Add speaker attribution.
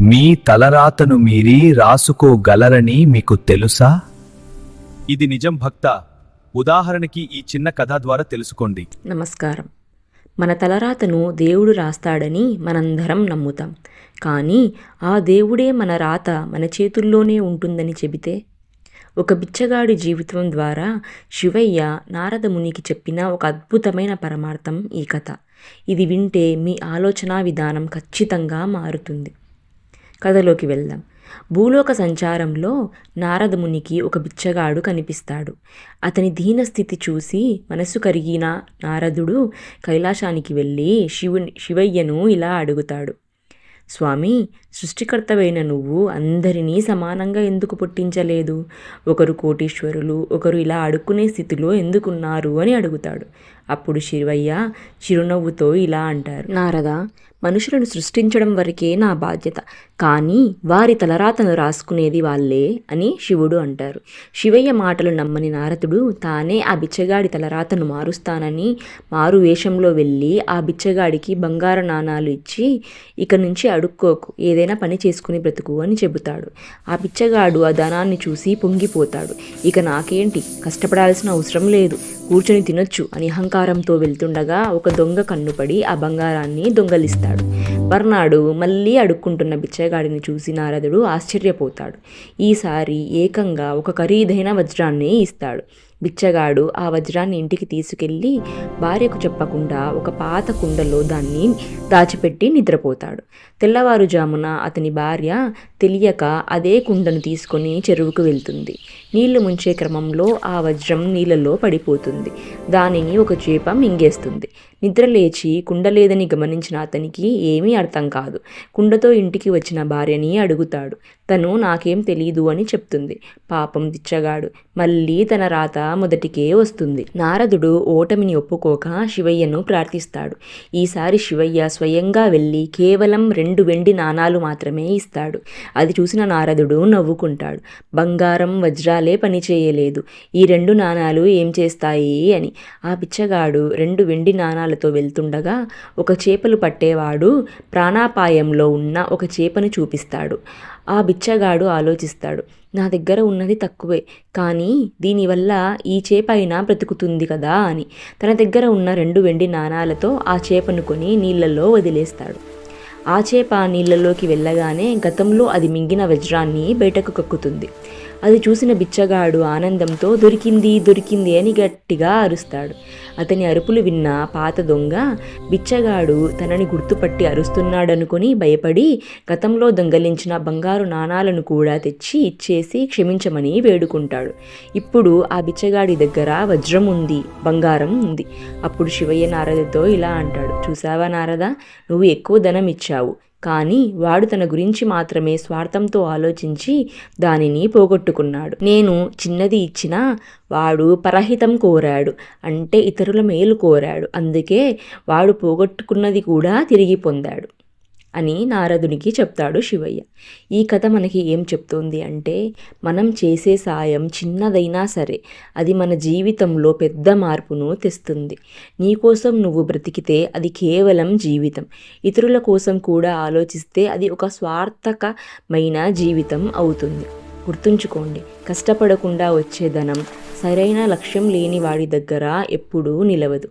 Speaker 1: మీ తలరాతను మీరి రాసుకోగలరని మీకు తెలుసా? ఇది నిజం భక్త. ఉదాహరణకి ఈ చిన్న కథ ద్వారా తెలుసుకోండి.
Speaker 2: నమస్కారం. మన తలరాతను దేవుడు రాస్తాడని మనందరం నమ్ముతాం. కానీ ఆ దేవుడే మన రాత మన చేతుల్లోనే ఉంటుందని చెబితే? ఒక బిచ్చగాడి జీవితం ద్వారా శివయ్య నారదమునికి చెప్పిన ఒక అద్భుతమైన పరమార్థం ఈ కథ. ఇది వింటే మీ ఆలోచన విధానం ఖచ్చితంగా మారుతుంది. కథలోకి వెళ్దాం. భూలోక సంచారంలో నారదమునికి ఒక బిచ్చగాడు కనిపిస్తాడు. అతని దీనస్థితి చూసి మనసు కరిగిన నారదుడు కైలాసానికి వెళ్ళి శివుని శివయ్యను ఇలా అడుగుతాడు. స్వామి సృష్టికర్తవైన నువ్వు అందరినీ సమానంగా ఎందుకు పుట్టించలేదు? ఒకరు కోటీశ్వరులు ఒకరు ఇలా అడుక్కునే స్థితిలో ఎందుకున్నారు? అని అడుగుతాడు. అప్పుడు శివయ్య చిరునవ్వుతో ఇలా అంటారు. నారద మనుషులను సృష్టించడం వరకే నా బాధ్యత. కానీ వారి తలరాతను రాసుకునేది వాళ్ళే అని శివుడు అంటారు. శివయ్య మాటలు నమ్మని నారదుడు తానే ఆ బిచ్చగాడి తలరాతను మారుస్తానని మారు వేషంలో వెళ్ళి ఆ బిచ్చగాడికి బంగారు నాణాలు ఇచ్చి ఇక నుంచి అడుక్కోకు ఏదైనా పని చేసుకుని బ్రతుకు అని చెబుతాడు. ఆ బిచ్చగాడు ఆ ధనాన్ని చూసి పొంగిపోతాడు. ఇక నాకేంటి? కష్టపడాల్సిన అవసరం లేదు. కూర్చొని తినొచ్చు అని అహంకారంతో వెళ్తుండగా ఒక దొంగ కన్నుపడి ఆ బంగారాన్ని దొంగలిస్తాడు. మర్నాడు మళ్ళీ అడుక్కుంటున్న బిచ్చగాడిని చూసి నారదుడు ఆశ్చర్యపోతాడు. ఈసారి ఏకంగా ఒక ఖరీదైన వజ్రాన్ని ఇస్తాడు. బిచ్చగాడు ఆ వజ్రాన్ని ఇంటికి తీసుకెళ్ళి భార్యకు చెప్పకుండా ఒక పాత కుండలో దాన్ని దాచిపెట్టి నిద్రపోతాడు. తెల్లవారుజామున అతని భార్య తెలియక అదే కుండను తీసుకొని చెరువుకు వెళ్తుంది. నీళ్ళు ముంచే క్రమంలో ఆ వజ్రం నీళ్ళలో పడిపోతుంది. దానిని ఒక చేప మింగేస్తుంది. నిద్ర లేచి కుండ లేదని గమనించిన అతనికి ఏమీ అర్థం కాదు. కుండతో ఇంటికి వచ్చిన భార్యని అడుగుతాడు. తను నాకేం తెలీదు అని చెప్తుంది. పాపం దిచ్చగాడు. మళ్ళీ తన రాత మొదటికే వస్తుంది. నారదుడు ఓటమిని ఒప్పుకోక శివయ్యను ప్రార్థిస్తాడు. ఈసారి శివయ్య స్వయంగా వెళ్ళి కేవలం రెండు వెండి నాణాలు మాత్రమే ఇస్తాడు. అది చూసిన నారదుడు నవ్వుకుంటాడు. బంగారం వజ్రాలే పని చేయలేదు. ఈ రెండు నాణాలు ఏం చేస్తాయి అని. ఆ పిచ్చగాడు రెండు వెండి నాణాలతో వెళ్తుండగా ఒక చేపలు పట్టేవాడు ప్రాణాపాయంలో ఉన్న ఒక చేపను చూపిస్తాడు. ఆ బిచ్చగాడు ఆలోచిస్తాడు. నా దగ్గర ఉన్నది తక్కువే కానీ దీనివల్ల ఈ చేప అయినా బ్రతుకుతుంది కదా అని. తన దగ్గర ఉన్న రెండు వెండి నాణాలతో ఆ చేపను కొని నీళ్ళల్లో వదిలేస్తాడు. ఆ చేప నీళ్ళలోకి వెళ్ళగానే గతంలో అది మింగిన వజ్రాన్ని బయటకు కక్కుతుంది. అది చూసిన బిచ్చగాడు ఆనందంతో దొరికింది దొరికింది అని గట్టిగా అరుస్తాడు. అతని అరుపులు విన్న పాత దొంగ బిచ్చగాడు తనని గుర్తుపట్టి అరుస్తున్నాడనుకొని భయపడి గతంలో దొంగలించిన బంగారు నాణాలను కూడా తెచ్చి ఇచ్చేసి క్షమించమని వేడుకుంటాడు. ఇప్పుడు ఆ బిచ్చగాడి దగ్గర వజ్రం ఉంది బంగారం ఉంది. అప్పుడు శివయ్య నారదతో ఇలా అంటాడు. చూసావా నారద? నువ్వు ఎక్కువ ధనం ఇచ్చావు. కానీ వాడు తన గురించి మాత్రమే స్వార్థంతో ఆలోచించి దానిని పోగొట్టుకున్నాడు. నేను చిన్నది ఇచ్చినా వాడు పరహితం కోరాడు అంటే ఇతరుల మేలు కోరాడు. అందుకే వాడు పోగొట్టుకున్నది కూడా తిరిగి పొందాడు. అని నారదునికి చెప్తాడు శివయ్య. ఈ కథ మనకి ఏం చెప్తోంది అంటే మనం చేసే సాయం చిన్నదైనా సరే అది మన జీవితంలో పెద్ద మార్పును తెస్తుంది. నీకోసం నువ్వు బ్రతికితే అది కేవలం జీవితం. ఇతరుల కోసం కూడా ఆలోచిస్తే అది ఒక స్వార్థకమైన జీవితం అవుతుంది. గుర్తుంచుకోండి కష్టపడకుండా వచ్చే ధనం సరైన లక్ష్యం లేని వాడి దగ్గర ఎప్పుడూ నిలవదు.